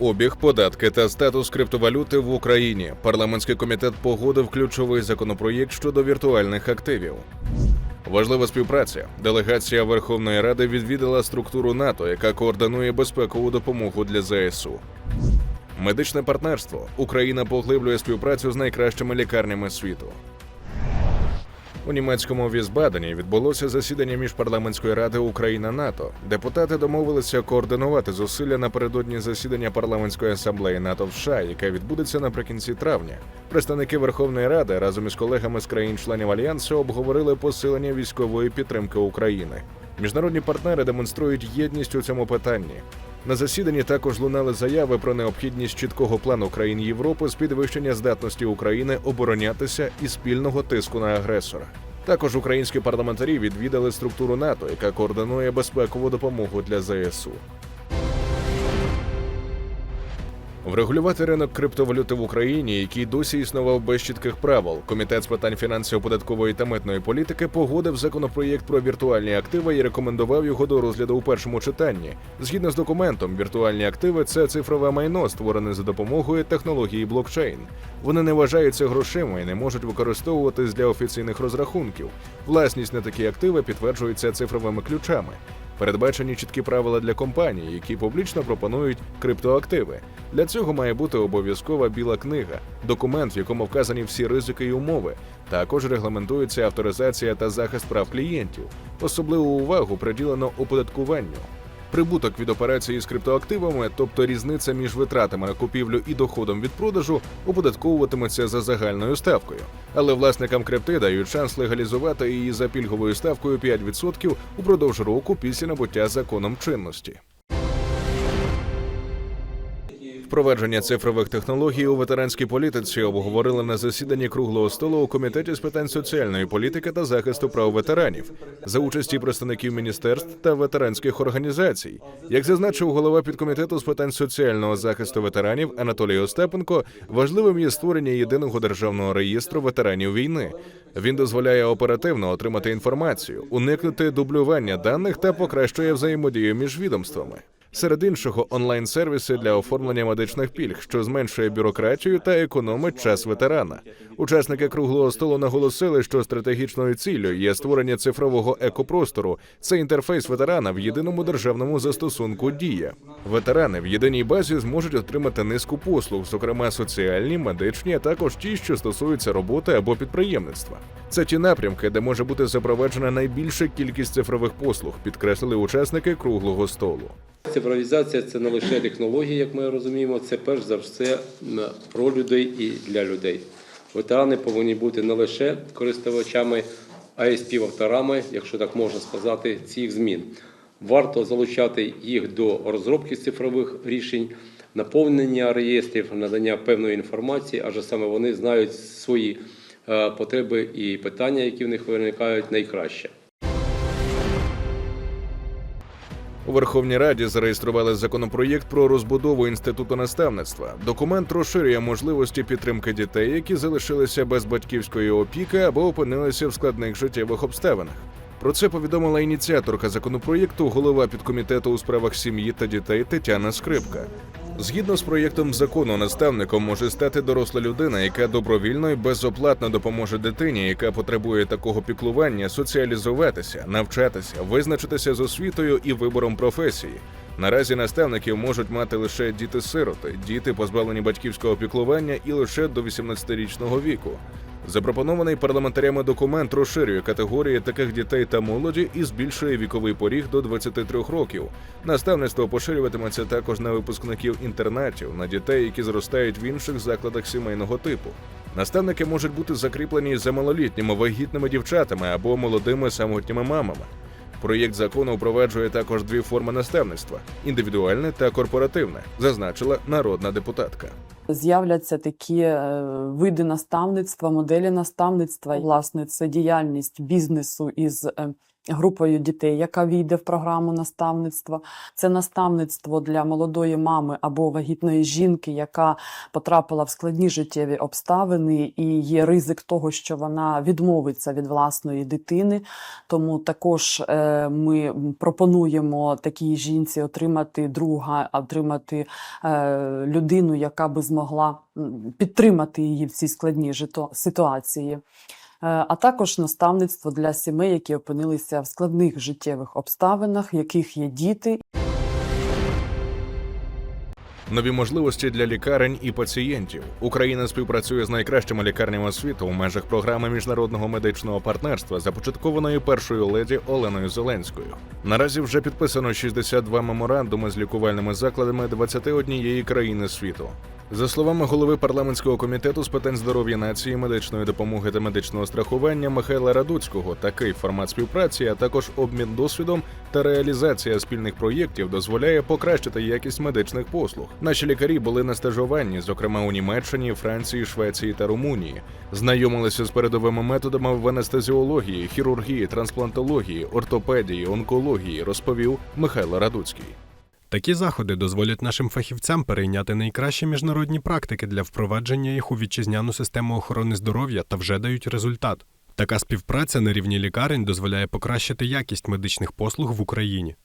Обіг, податки та статус криптовалюти в Україні. Парламентський комітет погодив ключовий законопроєкт щодо віртуальних активів. Важлива співпраця. Делегація Верховної Ради відвідала структуру НАТО, яка координує безпекову допомогу для ЗСУ. Медичне партнерство. Україна поглиблює співпрацю з найкращими лікарнями світу. У німецькому Візбадені відбулося засідання міжпарламентської ради Україна НАТО. Депутати домовилися координувати зусилля напередодні засідання парламентської асамблеї НАТО в США, яке відбудеться наприкінці травня. Представники Верховної Ради разом із колегами з країн-членів альянсу обговорили посилення військової підтримки України. Міжнародні партнери демонструють єдність у цьому питанні. На засіданні також лунали заяви про необхідність чіткого плану країн Європи з підвищення здатності України оборонятися і спільного тиску на агресора. Також українські парламентарі відвідали структуру НАТО, яка координує безпекову допомогу для ЗСУ. Врегулювати ринок криптовалюти в Україні, який досі існував без чітких правил. Комітет з питань фінансів, податкової та митної політики погодив законопроєкт про віртуальні активи і рекомендував його до розгляду у першому читанні. Згідно з документом, віртуальні активи це цифрове майно, створене за допомогою технології блокчейн. Вони не вважаються грошима і не можуть використовуватись для офіційних розрахунків. Власність на такі активи підтверджується цифровими ключами. Передбачені чіткі правила для компаній, які публічно пропонують криптоактиви. Для цього має бути обов'язкова біла книга, документ, в якому вказані всі ризики і умови. Також регламентується авторизація та захист прав клієнтів. Особливу увагу приділено оподаткуванню. Прибуток від операції з криптоактивами, тобто різниця між витратами на купівлю і доходом від продажу, оподатковуватиметься за загальною ставкою. Але власникам крипти дають шанс легалізувати її за пільговою ставкою 5% упродовж року після набуття законом чинності. Впровадження цифрових технологій у ветеранській політиці обговорили на засіданні круглого столу у комітеті з питань соціальної політики та захисту прав ветеранів за участі представників міністерств та ветеранських організацій. Як зазначив голова підкомітету з питань соціального захисту ветеранів Анатолій Остапенко, важливим є створення єдиного державного реєстру ветеранів війни. Він дозволяє оперативно отримати інформацію, уникнути дублювання даних та покращує взаємодію між відомствами. Серед іншого, онлайн-сервіси для оформлення медичних пільг, що зменшує бюрократію та економить час ветерана. Учасники круглого столу наголосили, що стратегічною ціллю є створення цифрового екопростору. Це інтерфейс ветерана в єдиному державному застосунку Дія. Ветерани в єдиній базі зможуть отримати низку послуг, зокрема соціальні, медичні, а також ті, що стосуються роботи або підприємництва. Це ті напрямки, де може бути запроваджена найбільша кількість цифрових послуг, підкреслили учасники круглого столу. Цифровізація це не лише технології, як ми розуміємо, це перш за все про людей і для людей. Ветерани повинні бути не лише користувачами, а й співавторами, якщо так можна сказати, цих змін. Варто залучати їх до розробки цифрових рішень, наповнення реєстрів, надання певної інформації, адже саме вони знають свої е, потреби і питання, які в них виникають найкраще. У Верховній Раді зареєстрували законопроєкт про розбудову інституту наставництва. Документ розширює можливості підтримки дітей, які залишилися без батьківської опіки або опинилися в складних життєвих обставинах. Про це повідомила ініціаторка законопроєкту, голова підкомітету у справах сім'ї та дітей Тетяна Скрипка. Згідно з проєктом закону, наставником може стати доросла людина, яка добровільно і безоплатно допоможе дитині, яка потребує такого піклування, соціалізуватися, навчатися, визначитися з освітою і вибором професії. Наразі наставників можуть мати лише діти-сироти, діти, позбавлені батьківського піклування, і лише до 18-річного віку. Запропонований парламентарями документ розширює категорії таких дітей та молоді і збільшує віковий поріг до 23 років. Наставництво поширюватиметься також на випускників інтернатів, на дітей, які зростають в інших закладах сімейного типу. Наставники можуть бути закріплені за малолітніми вагітними дівчатами або молодими самотніми мамами. Проєкт закону впроваджує також дві форми наставництва індивідуальне та корпоративне, зазначила народна депутатка. З'являться такі е, види наставництва, моделі наставництва. Власне, це діяльність бізнесу із е, групою дітей, яка війде в програму наставництва. Це наставництво для молодої мами або вагітної жінки, яка потрапила в складні життєві обставини, і є ризик того, що вона відмовиться від власної дитини. Тому також е, ми пропонуємо такій жінці отримати друга, отримати е, людину, яка би змогла підтримати її в цій складній ситуації. Е, А також наставництво для сімей, які опинилися в складних життєвих обставинах, яких є діти, Нові можливості для лікарень і пацієнтів. Україна співпрацює з найкращими лікарнями світу у межах програми міжнародного медичного партнерства, започаткованої першою леді Оленою Зеленською. Наразі вже підписано 62 меморандуми з лікувальними закладами 21 країни світу. За словами голови парламентського комітету з питань здоров'я нації, медичної допомоги та медичного страхування Михайла Радуцького, такий формат співпраці, а також обмін досвідом та реалізація спільних проєктів дозволяє покращити якість медичних послуг. Наші лікарі були на стажуванні, зокрема у Німеччині, Франції, Швеції та Румунії. Знайомилися з передовими методами в анестезіології, хірургії, трансплантології, ортопедії, онкології, розповів Михайло Радуцький. Такі заходи дозволять нашим фахівцям перейняти найкращі міжнародні практики для впровадження їх у вітчизняну систему охорони здоров'я та вже дають результат. Така співпраця на рівні лікарень дозволяє покращити якість медичних послуг в Україні.